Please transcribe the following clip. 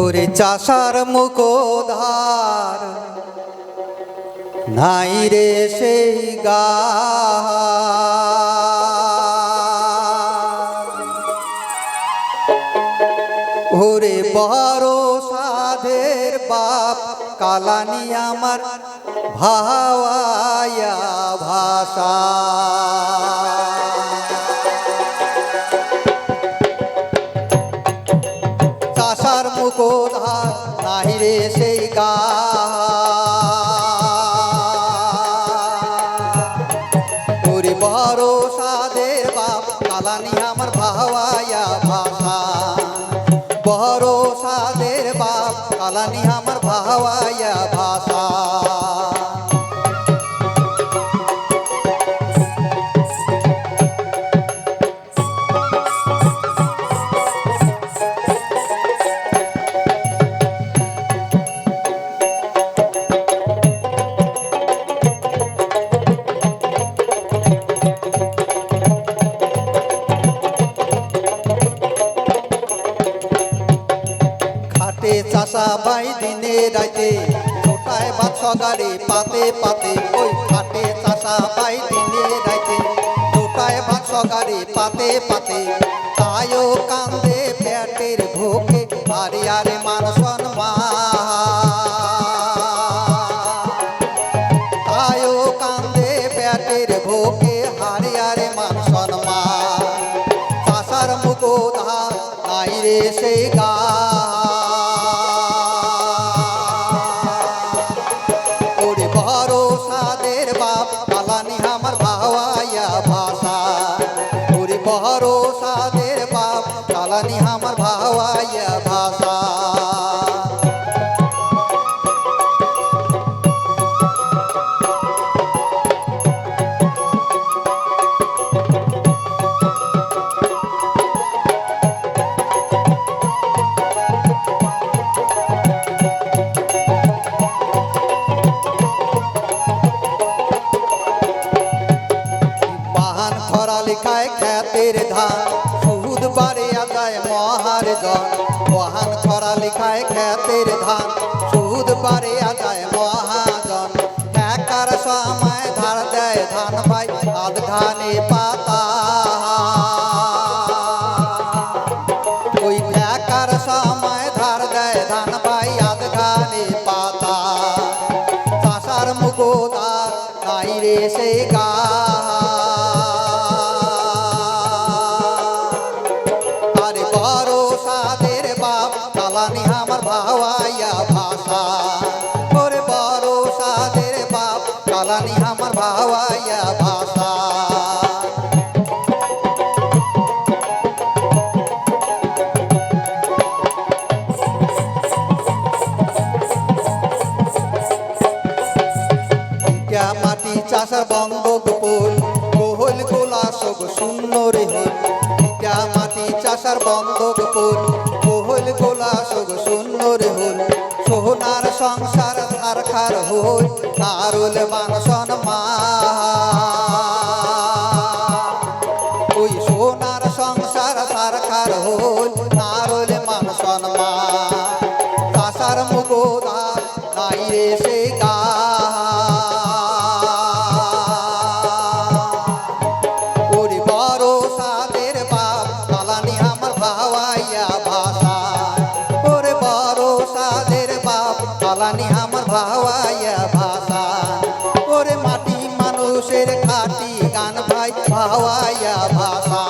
ওরে চাষার মুখোধার নাই রে সেই গা। ওরে বড় সাধের বাপ কালানি আমার ভাওয়ায়া ভাষা। মুখোধার নাহিরে সেই গা ওরে বড় সাদের বাপ, কালানি আমার ভাওয়াইয়া ভাষা। বড় সাদের বাপ, কালানি আমার ভাওয়ায়া ভাষা। খাটে চাষা বাই দিনে রাইতে, ছোটায় সগারে পাতে পাতে, ওই খাটে চাষা বাই দিনে রাইতে, ছোটায় সগারে পাতে পাতে, তাইও কান্দে পেটের ভোকে আরে আরে মান সম্মান। আয়ো কান্দে পেটের ভোকে হারে আরে মান নাই রে সেই গা আদায় মহার জন বাহান খরা লিখায় খ্যাতের ধান। সুদ বারে আদায় মহাজন। একার সময় ধার দেয় ধান ভাই আধ ধানে পাতা। ওই একার সময় ধার দেয় ধান ভাই আধ ধানে পাতা। চাষার মুখোদার নাই রে সে গা ভাওয়াইয়া ভাষা। ওরে বড় সাদের বাপ, কালানি আমার মাটি চাষার বঙ্গ গোপল কোহল গোলা সব শূন্য রে হল মাটি চাষার বঙ্গ গোপল কোহল গোলা সব সুন্দর হল সোনার সংসার ধার খার হল নারুল মানসন মা ওই সোনার সংসার সারখার হল নারুল মানসন মা চাষার মুগোদা নাই রে সে বালানি আমার ভাওয়াইয়া ভাষা ওরে মাটি মানুষের খাটি গান ভাই ভাওয়াইয়া ভাষা